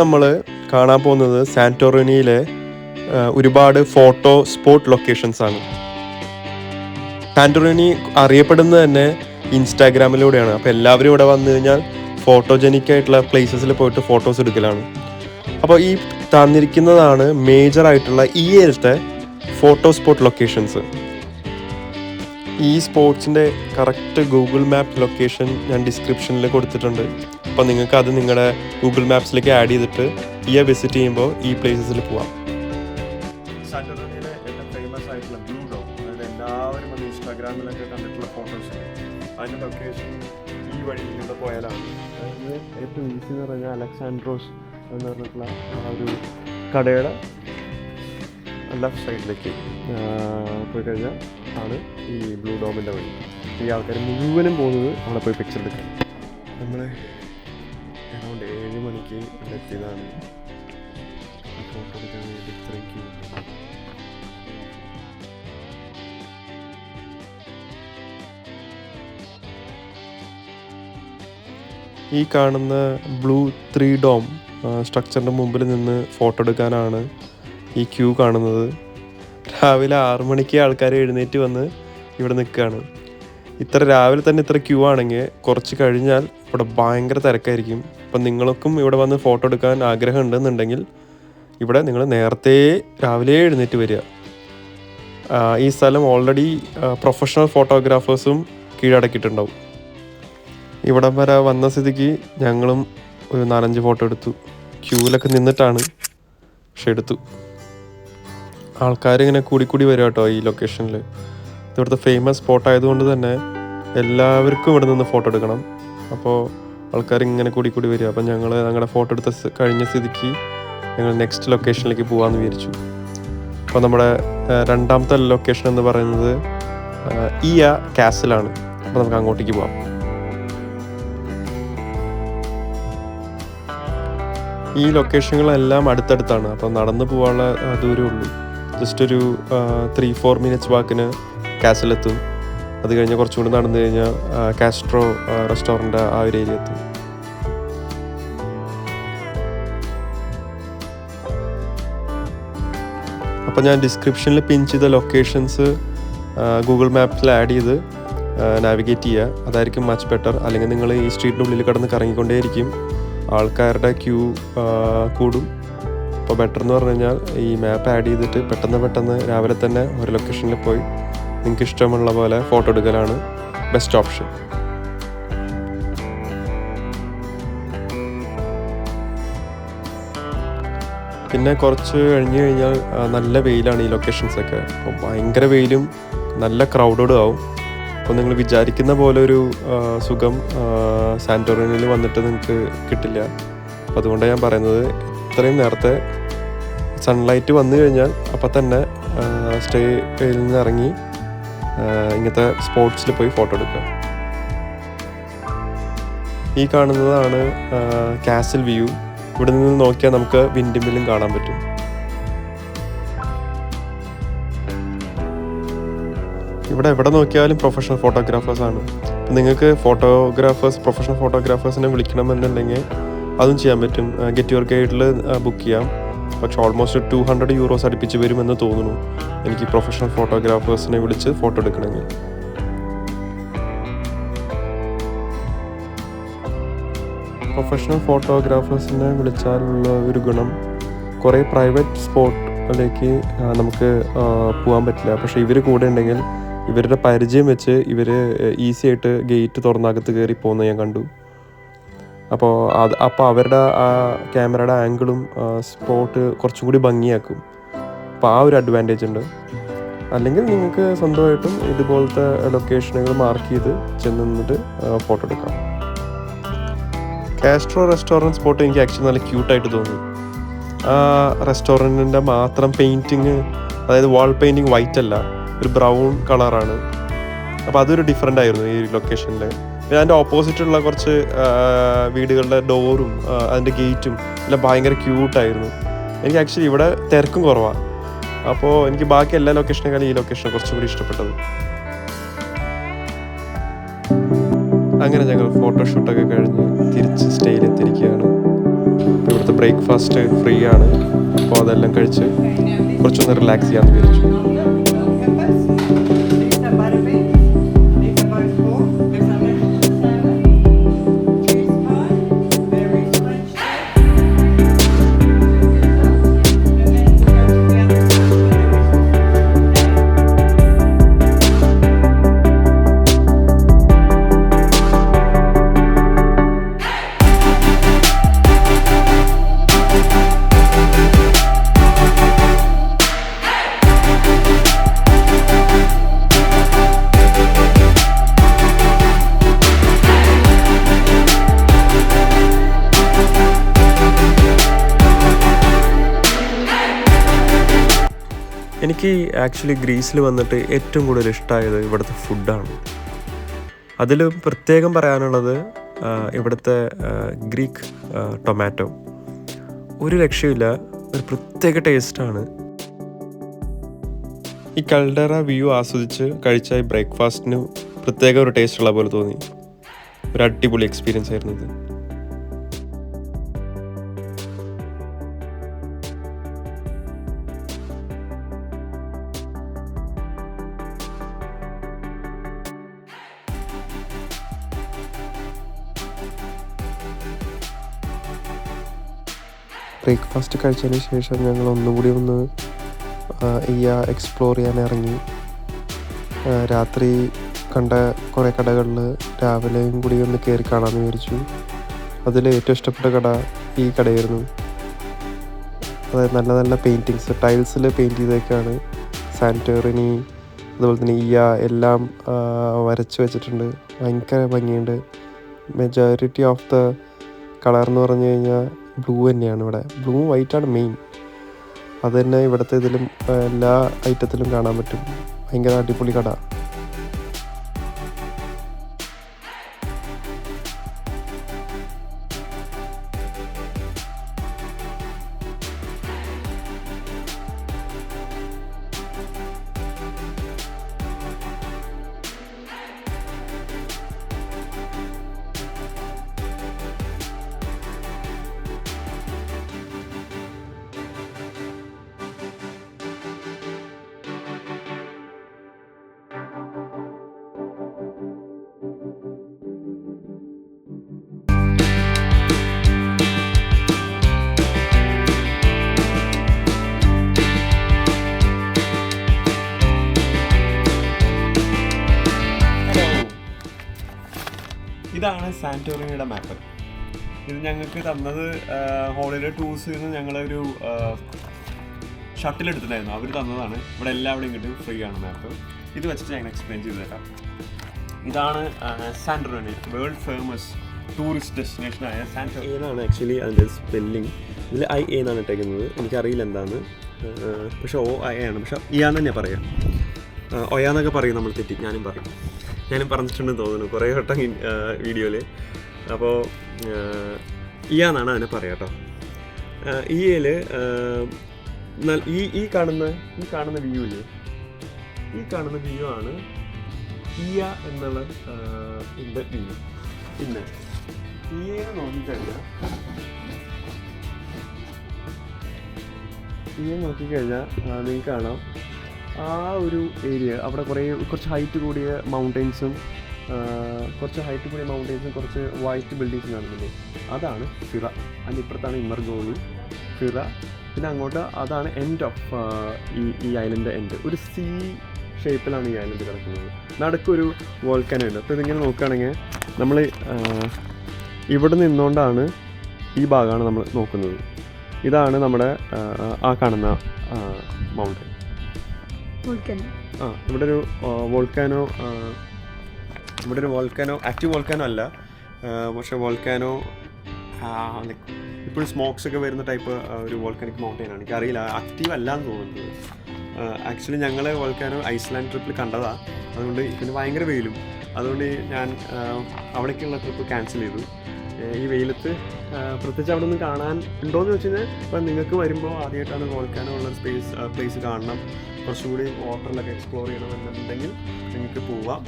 നമ്മൾ കാണാൻ പോകുന്നത് സാന്റോറിനിയിലെ ഒരുപാട് ഫോട്ടോ സ്പോട്ട് ലൊക്കേഷൻസ് ആണ്. സാന്റോറിനി അറിയപ്പെടുന്നത് തന്നെ ഇൻസ്റ്റാഗ്രാമിലൂടെയാണ്. അപ്പോൾ എല്ലാവരും ഇവിടെ വന്നു കഴിഞ്ഞാൽ ഫോട്ടോജനിക് ആയിട്ടുള്ള പ്ലേസസിൽ പോയിട്ട് ഫോട്ടോസ് എടുക്കലാണ്. അപ്പോൾ ഈ തന്നിരിക്കുന്നതാണ് മേജർ ആയിട്ടുള്ള ഈ ഇയറിലത്തെ ഫോട്ടോ സ്പോട്ട് ലൊക്കേഷൻസ് ഈ സ്പോർട്സിന്റെ കറക്റ്റ് ഗൂഗിൾ മാപ്പ് ലൊക്കേഷൻ ഞാൻ ഡിസ്ക്രിപ്ഷനിൽ കൊടുത്തിട്ടുണ്ട്. അപ്പോൾ നിങ്ങൾക്ക് അത് നിങ്ങളുടെ ഗൂഗിൾ മാപ്സിലേക്ക് ആഡ് ചെയ്തിട്ട് ഈ വിസിറ്റ് ചെയ്യുമ്പോൾ ഈ പ്ലേസസിൽ പോവാം. ഏറ്റവും ഫേമസ് ആയിട്ടുള്ള ബ്ലൂ ഡോം അതായത് എല്ലാവരും വന്ന് ഇൻസ്റ്റാഗ്രാമിലൊക്കെ കണ്ടിട്ടുള്ള ഫോട്ടോസ് അതിന്റെ ലൊക്കേഷൻ ഈ വഴിയിലൂടെ പോയാലാണ്. അതായത് ഏറ്റവും ഈസി എന്ന് പറഞ്ഞാൽ അലക്സാൻഡ്രോസ് എന്ന് പറഞ്ഞിട്ടുള്ള ആ ഒരു കടയുടെ ലെഫ്റ്റ് സൈഡിലേക്ക് പോയി കഴിഞ്ഞാൽ ആണ് ഈ ബ്ലൂ ഡോമിന്റെ വഴി. ഈ ആൾക്കാർ മുഴുവനും പോകുന്നത് അവിടെ പോയി പിക്ചർ എടുക്കാൻ. നമ്മൾ അറൗണ്ട് ഏഴ് മണിക്ക് ഇവിടെ എത്തിയതാണ് ഫോട്ടോ എടുക്കാൻ ഈ കാണുന്ന ബ്ലൂ ത്രീ ഡോം സ്ട്രക്ചറിന്റെ മുമ്പിൽ നിന്ന് ഫോട്ടോ എടുക്കാനാണ് ഈ ക്യൂ കാണുന്നത്. രാവിലെ ആറു മണിക്ക് ആൾക്കാർ എഴുന്നേറ്റ് വന്ന് ഇവിടെ നിൽക്കുകയാണ്. ഇത്ര രാവിലെ തന്നെ ഇത്ര ക്യൂ ആണെങ്കിൽ കുറച്ച് കഴിഞ്ഞാൽ ഇവിടെ ഭയങ്കര തിരക്കായിരിക്കും. അപ്പം നിങ്ങൾക്കും ഇവിടെ വന്ന് ഫോട്ടോ എടുക്കാൻ ആഗ്രഹം ഉണ്ടെന്നുണ്ടെങ്കിൽ ഇവിടെ നിങ്ങൾ നേരത്തെ രാവിലെ എഴുന്നേറ്റ് വരിക. ഈ സ്ഥലം ഓൾറെഡി പ്രൊഫഷണൽ ഫോട്ടോഗ്രാഫേഴ്സും കീഴടക്കിയിട്ടുണ്ടാവും. ഇവിടം വരെ വന്ന സ്ഥിതിക്ക് ഞങ്ങളും ഒരു നാലഞ്ച് ഫോട്ടോ എടുത്തു. ക്യൂവിലൊക്കെ നിന്നിട്ടാണ് പക്ഷെ എടുത്തു. ആൾക്കാരിങ്ങനെ കൂടി വരും കേട്ടോ ഈ ലൊക്കേഷനിൽ ഇവിടുത്തെ ഫേമസ് സ്പോട്ട് ആയതുകൊണ്ട് തന്നെ എല്ലാവർക്കും ഇവിടെ നിന്ന് ഫോട്ടോ എടുക്കണം. അപ്പോൾ ആൾക്കാർ ഇങ്ങനെ കൂടി കൂടി വരിക. അപ്പം ഞങ്ങൾ ഞങ്ങളുടെ ഫോട്ടോ എടുത്ത കഴിഞ്ഞ സ്ഥിതിക്ക് ഞങ്ങൾ നെക്സ്റ്റ് ലൊക്കേഷനിലേക്ക് പോകാമെന്ന് വിചാരിച്ചു. അപ്പോൾ നമ്മുടെ രണ്ടാമത്തെ ലൊക്കേഷൻ എന്ന് പറയുന്നത് ഇയ കാസിലാണ്. അപ്പോൾ നമുക്ക് അങ്ങോട്ടേക്ക് പോകാം ഈ ലൊക്കേഷനുകളെല്ലാം അടുത്തടുത്താണ്. അപ്പോൾ നടന്നു പോകാനുള്ള ദൂരമുള്ളൂ ജസ്റ്റ് ഒരു ത്രീ ഫോർ മിനിറ്റ്സ് വാക്കിന് കാസിലെത്തും. അത് കഴിഞ്ഞ് കുറച്ചുകൂടി നടന്നു കഴിഞ്ഞാൽ കാസ്ട്രോ റെസ്റ്റോറന്റ് ആ ഒരു ഏരിയ എത്തും. അപ്പോൾ ഞാൻ ഡിസ്ക്രിപ്ഷനിൽ പിൻ ചെയ്ത ലൊക്കേഷൻസ് ഗൂഗിൾ മാപ്പിൽ ആഡ് ചെയ്ത് നാവിഗേറ്റ് ചെയ്യുക അതായിരിക്കും മച്ച് ബെറ്റർ അല്ലെങ്കിൽ നിങ്ങൾ ഈ സ്ട്രീറ്റിനുള്ളിൽ കിടന്ന് കറങ്ങിക്കൊണ്ടേയിരിക്കും. ആൾക്കാരുടെ ക്യൂ കൂടും. അപ്പോൾ ബെറ്റർ എന്ന് പറഞ്ഞു കഴിഞ്ഞാൽ ഈ മാപ്പ് ആഡ് ചെയ്തിട്ട് പെട്ടെന്ന് പെട്ടെന്ന് രാവിലെ തന്നെ ഒരു ലൊക്കേഷനിൽ പോയി. നിങ്ങൾക്ക് ഇഷ്ടമുള്ള പോലെ ഫോട്ടോ എടുക്കലാണ് ബെസ്റ്റ് ഓപ്ഷൻ പിന്നെ കുറച്ച് കഴിഞ്ഞ് കഴിഞ്ഞാൽ നല്ല വെയിലാണ് ഈ ലൊക്കേഷൻസൊക്കെ അപ്പോൾ ഭയങ്കര വെയിലും നല്ല ക്രൗഡഡ് ആവും. അപ്പോൾ നിങ്ങൾ വിചാരിക്കുന്ന പോലെ ഒരു സുഖം സാന്റോറിനിൽ വന്നിട്ട് നിങ്ങൾക്ക് കിട്ടില്ല. അപ്പോൾ അതുകൊണ്ടാണ് ഞാൻ പറയുന്നത് ഇത്രയും നേരത്തെ സൺലൈറ്റ് വന്നു കഴിഞ്ഞാൽ അപ്പം തന്നെ സ്റ്റേയിൽ നിന്ന് ഇറങ്ങി ഇങ്ങനത്തെ സ്പോട്സിൽ പോയി ഫോട്ടോ എടുക്കുക. ഈ കാണുന്നതാണ് കാസിൽ വ്യൂ ഇവിടെ നിന്ന് നോക്കിയാൽ നമുക്ക് വിൻഡ് മില്ലും കാണാൻ പറ്റും. ഇവിടെ എവിടെ നോക്കിയാലും പ്രൊഫഷണൽ ഫോട്ടോഗ്രാഫേഴ്സാണ് അപ്പം നിങ്ങൾക്ക് ഫോട്ടോഗ്രാഫേഴ്സ് പ്രൊഫഷണൽ ഫോട്ടോഗ്രാഫേഴ്സിനെ വിളിക്കണമെന്നുണ്ടെങ്കിൽ അതും ചെയ്യാൻ പറ്റും. ഗെറ്റ് യുവർ ഗൈഡിൽ ബുക്ക് ചെയ്യാം. പക്ഷെ ഓൾമോസ്റ്റ് ടു ഹൺഡ്രഡ് യൂറോസ് അടുപ്പിച്ച് വരുമെന്ന് തോന്നുന്നു. എനിക്ക് പ്രൊഫഷണൽ ഫോട്ടോഗ്രാഫേഴ്സിനെ വിളിച്ച് ഫോട്ടോ എടുക്കണമെങ്കിൽ. പ്രൊഫഷണൽ ഫോട്ടോഗ്രാഫേഴ്സിനെ വിളിച്ചാലുള്ള ഒരു ഗുണം കുറേ പ്രൈവറ്റ് സ്പോട്ടിലേക്ക് നമുക്ക് പോകാൻ പറ്റില്ല. പക്ഷേ ഇവർ കൂടെ ഉണ്ടെങ്കിൽ ഇവരുടെ പരിചയം വെച്ച് ഇവർ ഈസി ആയിട്ട് ഗേറ്റ് തുറന്നകത്ത് കയറി പോകുന്നത് ഞാൻ കണ്ടു. അപ്പോൾ അത് അപ്പോൾ അവരുടെ ആ ക്യാമറയുടെ ആംഗിളും സ്പോട്ട് കുറച്ചും കൂടി ഭംഗിയാക്കും. അപ്പോൾ ആ ഒരു അഡ്വാന്റേജ് ഉണ്ട്. അല്ലെങ്കിൽ നിങ്ങൾക്ക് സ്വന്തമായിട്ടും ഇതുപോലത്തെ ലൊക്കേഷനുകൾ മാർക്ക് ചെയ്ത് ചെന്ന് നിന്നിട്ട് ഫോട്ടോ എടുക്കാം. കാസ്ട്രോ റെസ്റ്റോറന്റ് സ്പോട്ട് എനിക്ക് ആക്ച്വലി നല്ല ക്യൂട്ടായിട്ട് തോന്നി. ആ റെസ്റ്റോറന്റിന്റെ മാത്രം പെയിന്റിങ് അതായത് വാൾ പെയിന്റിങ് വൈറ്റ് അല്ല ഒരു ബ്രൗൺ കളറാണ് അപ്പോൾ അതൊരു ഡിഫറെന്റ് ആയിരുന്നു ഈ ലൊക്കേഷനിൽ പിന്നെ അതിന്റെ ഓപ്പോസിറ്റുള്ള കുറച്ച് വീടുകളുടെ ഡോറും അതിന്റെ ഗേറ്റും എല്ലാം ഭയങ്കര ക്യൂട്ടായിരുന്നു. എനിക്ക് ആക്ച്വലി ഇവിടെ തിരക്കും കുറവാണ് അപ്പോൾ എനിക്ക് ബാക്കി എല്ലാ ലൊക്കേഷനേക്കാളും ഈ ലൊക്കേഷൻ കുറച്ചും കൂടി ഇഷ്ടപ്പെട്ടത്. അങ്ങനെ ഞങ്ങൾ ഫോട്ടോഷൂട്ടൊക്കെ കഴിഞ്ഞ് തിരിച്ച് സ്റ്റേയിലെത്തിയിരിക്കുകയാണ്. ഇവിടുത്തെ ബ്രേക്ക്ഫാസ്റ്റ് ഫ്രീ ആണ്. അപ്പോൾ അതെല്ലാം കഴിച്ച് കുറച്ചൊന്ന് റിലാക്സ് ചെയ്യാമെന്ന് വിചാരിച്ചു. എനിക്ക് ആക്ച്വലി ഗ്രീസിൽ വന്നിട്ട് ഏറ്റവും കൂടുതൽ ഇഷ്ടമായത് ഇവിടുത്തെ ഫുഡാണ്. അതിൽ പ്രത്യേകം പറയാനുള്ളത് ഇവിടുത്തെ ഗ്രീക്ക് ടൊമാറ്റോ. ഒരു രക്ഷയില്ല ഒരു പ്രത്യേക ടേസ്റ്റാണ്. ഈ കൽഡറ വ്യൂ ആസ്വദിച്ച് കഴിച്ച ഈ ബ്രേക്ക്ഫാസ്റ്റിന് പ്രത്യേക ഒരു ടേസ്റ്റ് ഉള്ള പോലെ തോന്നി. ഒരു അടിപൊളി എക്സ്പീരിയൻസ് ആയിരുന്നു ഇത്. ബ്രേക്ക്ഫാസ്റ്റ് കഴിച്ചതിന് ശേഷം ഞങ്ങൾ ഒന്നുകൂടി ഒന്ന് ഈ എക്സ്പ്ലോർ ചെയ്യാൻ ഇറങ്ങി. രാത്രി കണ്ട കുറേ കടകളിൽ രാവിലെയും കൂടി ഒന്ന് കയറി കാണാമെന്ന് വിചാരിച്ചു. അതിൽ ഏറ്റവും ഇഷ്ടപ്പെട്ട കട ഈ കടയായിരുന്നു. അതായത് നല്ല നല്ല പെയിന്റിങ്സ് ടൈൽസിൽ പെയിന്റ് ചെയ്തേക്കാണ് സാനിറ്റോറിനി അതുപോലെ തന്നെ ഈയ എല്ലാം വരച്ച് വെച്ചിട്ടുണ്ട്. ഭയങ്കര ഭംഗിയുണ്ട്. മെജോറിറ്റി ഓഫ് ദ കളർ എന്ന് പറഞ്ഞു കഴിഞ്ഞാൽ ബ്ലൂ തന്നെയാണ് ഇവിടെ. ബ്ലൂ വൈറ്റ് ആണ് മെയിൻ അത് തന്നെ ഇവിടുത്തെ ഇതിലും എല്ലാ ഐറ്റത്തിലും കാണാൻ പറ്റും. ഭയങ്കര അടിപൊളി കട. ഇതാണ് സാന്റോറിനിയുടെ മാപ്പ്. ഇത് ഞങ്ങൾക്ക് തന്നത് ഹോളിഡേ ടൂർസിൽ നിന്ന് ഞങ്ങളൊരു ഷട്ടിൽ എടുത്തിട്ടുണ്ടായിരുന്നു അവർ തന്നതാണ്. ഇവിടെ എല്ലാവിടെയും കിട്ടും. ഫ്രീ ആണ് മാപ്പ്. ഇത് വെച്ചിട്ട് ഞാൻ എക്സ്പ്ലെയിൻ ചെയ്ത് തരാം. ഇതാണ് Santorini world famous tourist destination ആയ എന്നാണ് ആക്ച്വലി അതിന്റെ സ്പെല്ലിംഗ് ഇതിൽ ഐ എ എന്നാണ് ഇട്ടേക്കുന്നത്. എനിക്കറിയില്ല എന്താണ് പക്ഷേ ഓ ഐ ആണ്. പക്ഷേ ഇയാന്ന് തന്നെയാണ് പറയാം. ഒയാന്നൊക്കെ പറയും നമ്മൾ തെറ്റി. ഞാനും പറയും. ഞാനും പറഞ്ഞിട്ടുണ്ടെന്ന് തോന്നുന്നു കുറേ വട്ടം വീഡിയോയിൽ അപ്പോൾ ഇയാന്നാണ് അതിനെ പറയാം കേട്ടോ ഇയയിൽ ഈ ഈ കാണുന്ന ഈ കാണുന്ന വ്യൂ ഇല്ലേ ഈ കാണുന്ന വ്യൂ ആണ് ഇയ എന്നുള്ള ഇതിന്റെ വ്യൂ. പിന്നെ ഇയെ നോക്കിക്കഴിഞ്ഞാൽ ഇയെ നോക്കിക്കഴിഞ്ഞാൽ നിങ്ങൾക്ക് കാണാം. ആ ഒരു ഏരിയ അവിടെ കുറേ കുറച്ച് ഹൈറ്റ് കൂടിയ മൗണ്ടെയ്ൻസും കുറച്ച് ഹൈറ്റ് കൂടിയ മൗണ്ടെയ്ൻസും കുറച്ച് വൈറ്റ് ബിൽഡിങ്സും കാണുന്നില്ലേ അതാണ് ഫിറ. അതിന്റെ ഇപ്പുറത്താണ് ഇമർഗോളി ഫിറ. പിന്നെ അങ്ങോട്ട് അതാണ് എൻഡ് ഓഫ് ഈ ഈ ഐലൻഡ് എൻഡ് ഒരു സീ ഷേപ്പിലാണ് ഈ ഐലൻഡ് കിടക്കുന്നത്. നടുക്കൊരു വോൾക്കാനോ ഉണ്ട്. അപ്പോൾ ഇതിങ്ങനെ നോക്കുകയാണെങ്കിൽ നമ്മൾ ഇവിടെ നിന്നുകൊണ്ടാണ് ഈ ഭാഗമാണ് നമ്മൾ നോക്കുന്നത്. ഇതാണ് നമ്മുടെ ആ, കാണുന്ന മൗണ്ടൻ ആ ഇവിടെ ഒരു വോൾക്കാനോ ഇവിടെ ഒരു വോൾക്കാനോ ആക്റ്റീവ് വോൾക്കാനോ അല്ല. പക്ഷെ വോൾക്കാനോ ഇപ്പോഴും സ്മോക്സ് ഒക്കെ വരുന്ന ടൈപ്പ് ഒരു വോൾക്കാനിക് മൗണ്ടൈൻ ആണ്. എനിക്കറിയില്ല ആക്റ്റീവ് അല്ല എന്ന് തോന്നുന്നത്. ആക്ച്വലി ഞങ്ങൾ വോൾക്കാനോ ഐസ്ലാൻഡ് ട്രിപ്പിൽ കണ്ടതാണ് അതുകൊണ്ട് പിന്നെ ഭയങ്കര വെയിലും. അതുകൊണ്ട് ഞാൻ അവിടേക്കുള്ള ട്രിപ്പ് ക്യാൻസൽ ചെയ്തു. ഈ വെയിലത്ത് പ്രത്യേകിച്ച് അവിടെ നിന്ന് കാണാൻ ഉണ്ടോയെന്ന് വെച്ച് കഴിഞ്ഞാൽ ഇപ്പം നിങ്ങൾക്ക് വരുമ്പോൾ ആദ്യമായിട്ടാണ് വോൾക്കാനോ ഉള്ള സ്പേസ് പ്ലേസ് കാണണം. കുറച്ചുകൂടി വാട്ടറിലൊക്കെ എക്സ്പ്ലോർ ചെയ്യണമെന്നുണ്ടെങ്കിൽ നിങ്ങൾക്ക് പോവാം.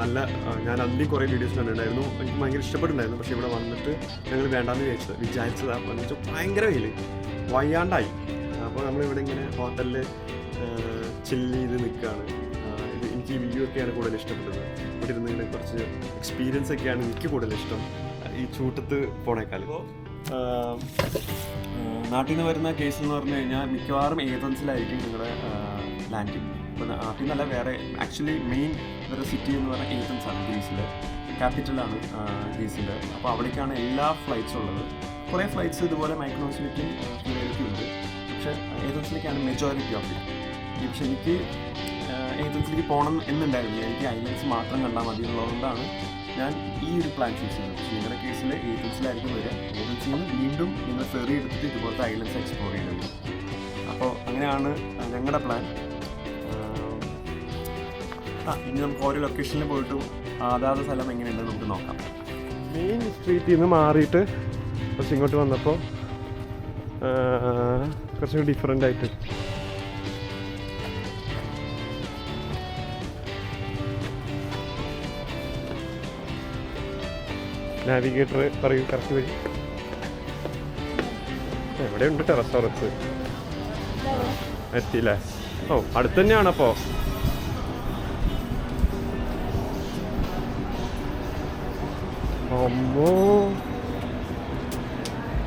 നല്ല ഞാൻ അതിന്റെ കുറേ വീഡിയോസ് കണ്ടിട്ടുണ്ടായിരുന്നു. എനിക്ക് ഭയങ്കര ഇഷ്ടപ്പെട്ടുണ്ടായിരുന്നു പക്ഷേ ഇവിടെ വന്നിട്ട് ഞങ്ങൾ വേണ്ടാന്ന് വിചാരിച്ചത്. വിചാരിച്ചതാ എന്ന് വെച്ചാൽ ഭയങ്കര വെയിൽ വയ്യാണ്ടായി. അപ്പോൾ നമ്മളിവിടെ ഇങ്ങനെ ഹോട്ടലിൽ ചില്ല് ചെയ്ത് നിൽക്കുകയാണ് എനിക്ക് ഈ വ്യൂ ഒക്കെയാണ് കൂടുതൽ ഇഷ്ടപ്പെട്ടത്. ഇവിടെ ഇരുന്ന് ഇങ്ങനെ കുറച്ച് എക്സ്പീരിയൻസ് ഒക്കെയാണ് എനിക്ക് കൂടുതൽ ഇഷ്ടം. ഈ ചൂട്ടത്ത് പോണേക്കാൾ നാട്ടിൽ നിന്ന് വരുന്ന കേസ് എന്ന് പറഞ്ഞു കഴിഞ്ഞാൽ മിക്കവാറും ഏതൻസിലായിരിക്കും നിങ്ങളുടെ ലാൻഡിങ് ഇപ്പോൾ നാട്ടിൽ നല്ല വേറെ ആക്ച്വലി മെയിൻ ഒരു സിറ്റി എന്ന് പറഞ്ഞാൽ ഏതൻസ് ആണ് ഗ്രീസിൽ ക്യാപിറ്റലാണ് ഗ്രീസിന്റെ അപ്പോൾ അവിടേക്കാണ് എല്ലാ ഫ്ലൈറ്റ്സും ഉള്ളത്. കുറേ ഫ്ലൈറ്റ്സ് ഇതുപോലെ സ്റ്റുഡിയോയിലേക്കും ഉണ്ട് പക്ഷേ ഏതൻസിലേക്കാണ് മെജോറിറ്റി ഓഫ് ഇറ്റ് പക്ഷെ എനിക്ക് ഏതൻസിലേക്ക് പോകണം എന്നുണ്ടായിരുന്നു എനിക്ക് ഐലൻഡ്സ് മാത്രം കണ്ടാൽ മതി എന്നുള്ളതുകൊണ്ടാണ് ഞാൻ ഈ ഒരു പ്ലാൻ ചൂസ് ചെയ്യുന്നത് പക്ഷേ നിങ്ങളുടെ കേസിൽ ഏജൻസിലായിരിക്കും വരിക. ഏജൻസിയിൽ നിന്ന് വീണ്ടും നിങ്ങൾ ഫെറി എടുത്തിട്ട് ഇതുപോലത്തെ ഐലൻഡ്സ് എക്സ്പ്ലോർ ചെയ്യുന്നത് അപ്പോൾ അങ്ങനെയാണ് ഞങ്ങളുടെ പ്ലാൻ ഇനി നമുക്ക് ഓരോ ലൊക്കേഷനിൽ പോയിട്ട് അതാത് സ്ഥലം എങ്ങനെയുണ്ടെന്ന് നമുക്ക് നോക്കാം. മെയിൻ സ്ട്രീറ്റിൽ നിന്ന് മാറിയിട്ട് കുറച്ച് ഇങ്ങോട്ട് വന്നപ്പോൾ കുറച്ച് ഡിഫറെന്റ് ആയിട്ട്. നാവിഗേറ്റർ പറയും കറക്റ്റ് വഴി. എവിടെ ഉണ്ട് ടെറസോറസ് എത്തിയില്ലേ? ഓ അടുത്ത് തന്നെയാണ് അമ്മോ.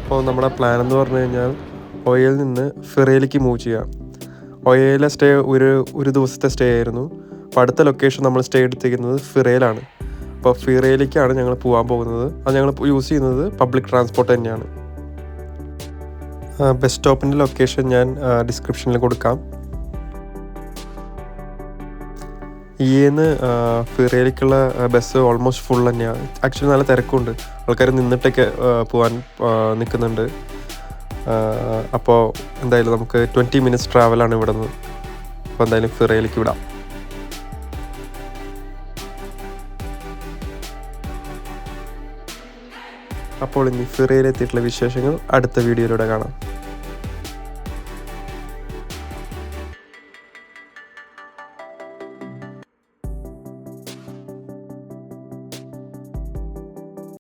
അപ്പോൾ നമ്മുടെ പ്ലാൻ എന്ന് പറഞ്ഞു കഴിഞ്ഞാൽ ഒയയിൽ നിന്ന് ഫിറയിലേക്ക് മൂവ് ചെയ്യാം. ഒയയിലെ സ്റ്റേ ഒരു ഒരു ദിവസത്തെ സ്റ്റേ ആയിരുന്നു. അപ്പോൾ അടുത്ത ലൊക്കേഷൻ നമ്മൾ സ്റ്റേ എടുത്തിരിക്കുന്നത് ഫിറയിലാണ് അപ്പോൾ ഫിറയിലേക്കാണ് ഞങ്ങൾ പോകാൻ പോകുന്നത്. അത് ഞങ്ങൾ യൂസ് ചെയ്യുന്നത് പബ്ലിക് ട്രാൻസ്പോർട്ട് തന്നെയാണ്. ബസ് സ്റ്റോപ്പിന്റെ ലൊക്കേഷൻ ഞാൻ ഡിസ്ക്രിപ്ഷനിൽ കൊടുക്കാം. ഈന്ന് ഫിറയിലേക്കുള്ള ബസ് ഓൾമോസ്റ്റ് ഫുൾ തന്നെയാണ് ആക്ച്വലി നല്ല തിരക്കുണ്ട്. ആൾക്കാർ നിന്നിട്ടൊക്കെ പോകാൻ നിൽക്കുന്നുണ്ട് അപ്പോൾ എന്തായാലും നമുക്ക് ട്വന്റി മിനിറ്റ്സ് ട്രാവലാണ് ഇവിടെ നിന്ന് അപ്പോൾ എന്തായാലും ഫിറയിലേക്ക് വിടാം. അപ്പോൾ ഇനി ഫിറയിലെത്തിയിട്ടുള്ള വിശേഷങ്ങൾ അടുത്ത വീഡിയോയിലൂടെ കാണാം.